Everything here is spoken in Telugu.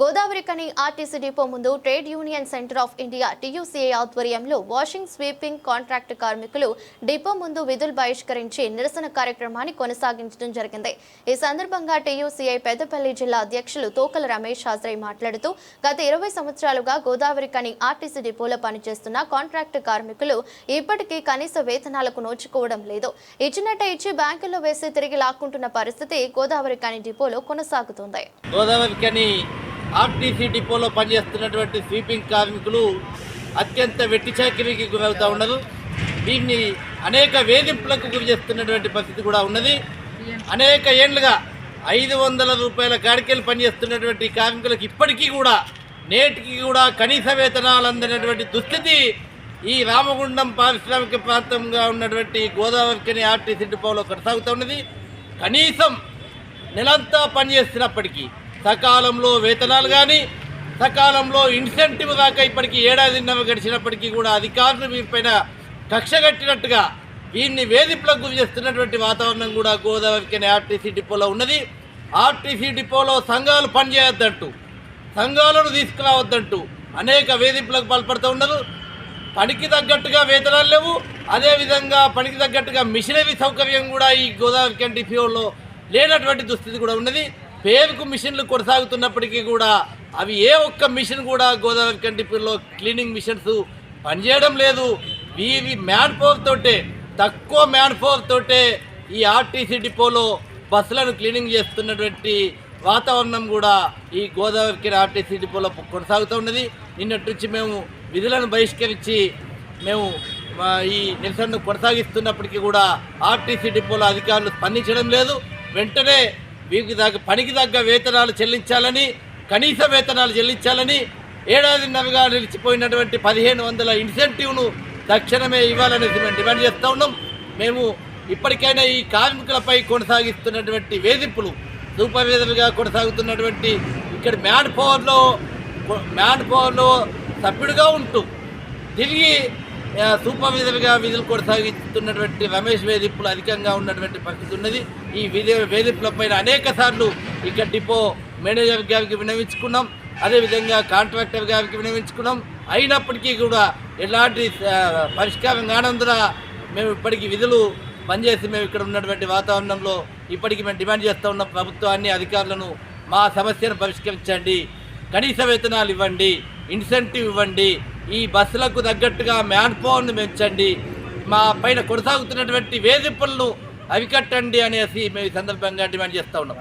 గోదావరి కని ఆర్టీసీ డిపో ముందు trade union centre of India TUCA ఆధ్వర్యంలో వాషింగ్ స్వీపింగ్ కాంట్రాక్ట్ కార్మికులు డిపో ముందు విధులు బహిష్కరించి నిరసన కార్యక్రమాన్ని కొనసాగించడం జరిగింది. ఈ సందర్భంగా టీయూసీఐ పెద్దపల్లి జిల్లా అధ్యక్షులు తోకల రమేష్ హాజరై మాట్లాడుతూ గత ఇరవై సంవత్సరాలుగా గోదావరి కని ఆర్టీసీ డిపోలో పనిచేస్తున్న కాంట్రాక్ట్ కార్మికులు ఇప్పటికీ కనీస వేతనాలకు నోచుకోవడం లేదు. ఇచ్చినట్టే ఇచ్చి బ్యాంకుల్లో వేసి తిరిగి లాక్కుంటున్న పరిస్థితి గోదావరి కని డిపోలో కొనసాగుతుంది. గోదావరి కని ఆర్టీసీ డిపోలో పనిచేస్తున్నటువంటి స్వీపింగ్ కార్మికులు అత్యంత వెట్టిచాకిరికి గురవుతూ ఉన్నారు. దీన్ని అనేక వేధింపులకు గురి చేస్తున్నటువంటి పరిస్థితి కూడా ఉన్నది. అనేక ఏండ్లుగా ఐదు వందల రూపాయల కాడికెళ్ళి పనిచేస్తున్నటువంటి కార్మికులకు ఇప్పటికీ కూడా నేటికి కూడా కనీస వేతనాలు అందినటువంటి దుస్థితి ఈ రామగుండం పారిశ్రామిక ప్రాంతంగా ఉన్నటువంటి గోదావరికని ఆర్టీసీ డిపోలో కొనసాగుతూ ఉన్నది. కనీసం నెలంతా పనిచేస్తున్నప్పటికీ సకాలంలో వేతనాలు కానీ సకాలంలో ఇన్సెంటివ్ దాకా ఇప్పటికీ ఏడాదిన్నర గడిచినప్పటికీ కూడా అధికారులు వీరిపైన కక్ష కట్టినట్టుగా వీరిని వేధింపులకు గురి చేస్తున్నటువంటి వాతావరణం కూడా గోదావరికి ఆర్టీసీ డిపోలో ఉన్నది. ఆర్టీసీ డిపోలో సంఘాలు పనిచేయొద్దంటూ సంఘాలను తీసుకురావద్దంటూ అనేక వేధింపులకు పాల్పడుతూ ఉన్నారు. పనికి తగ్గట్టుగా వేతనాలు లేవు. అదేవిధంగా పనికి తగ్గట్టుగా మిషనరీ సౌకర్యం కూడా ఈ గోదావరి కంటి ఫ్యూల్లో లేనటువంటి దుస్థితి కూడా ఉన్నది. పేరుకు మిషన్లు కొనసాగుతున్నప్పటికీ కూడా అవి ఏ ఒక్క మిషన్ కూడా గోదావరి కంటిపూర్లో క్లీనింగ్ మిషన్స్ పనిచేయడం లేదు. వీరి మ్యాన్ పవర్ తోటే తక్కువ మ్యాన్ పవర్ తోటే ఈ ఆర్టీసీ డిపోలో బస్సులను క్లీనింగ్ చేస్తున్నటువంటి వాతావరణం కూడా ఈ గోదావరికి ఆర్టీసీ డిపోలో కొనసాగుతూ ఉన్నది. నిన్నటి నుంచి మేము విధులను బహిష్కరించి మేము ఈ నిరసనను కొనసాగిస్తున్నప్పటికీ కూడా ఆర్టీసీ డిపోలో అధికారులు స్పందించడం లేదు. వెంటనే వీరికి తగ్గ పనికి తగ్గ వేతనాలు చెల్లించాలని కనీస వేతనాలు చెల్లించాలని ఏడాదిన్నరగా నిలిచిపోయినటువంటి పదిహేను వందల ఇన్సెంటివ్ను తక్షణమే ఇవ్వాలని మేము డిమాండ్ చేస్తూ ఉన్నాం. మేము ఇప్పటికైనా ఈ కార్మికులపై కొనసాగిస్తున్నటువంటి వేధింపులు సూపర్వైజర్గా కొనసాగుతున్నటువంటి ఇక్కడ మ్యాన్ పవర్లో మ్యాన్ పవర్లో సభ్యుడిగా ఉంటూ తిరిగి సూపర్ సూపర్వైజర్గా విధులు కొనసాగిస్తున్నటువంటి రమేష్ వేధింపులు అధికంగా ఉన్నటువంటి పరిస్థితి ఉన్నది. ఈ విధి వేధింపులపైన అనేక సార్లు ఇక్కడ డిపో మేనేజర్ గారికి వినవించుకున్నాం అదేవిధంగా కాంట్రాక్టర్ గారికి వినవించుకున్నాం అయినప్పటికీ కూడా ఎలాంటి పరిష్కారం కానందున మేము ఇప్పటికీ విధులు పనిచేసి మేము ఇక్కడ ఉన్నటువంటి వాతావరణంలో ఇప్పటికీ మేము డిమాండ్ చేస్తూ ఉన్న ప్రభుత్వాన్ని అధికారులను మా సమస్యను పరిష్కరించండి. కనీస వేతనాలు ఇవ్వండి. ఇన్సెంటివ్ ఇవ్వండి. ఈ బస్సులకు తగ్గట్టుగా మ్యాన్ పవర్ను పెంచండి మా పైన కొనసాగుతున్నటువంటి వేధింపులను అవికట్టండి అనేసి మేము ఈ సందర్భంగా డిమాండ్ చేస్తూ ఉన్నాం.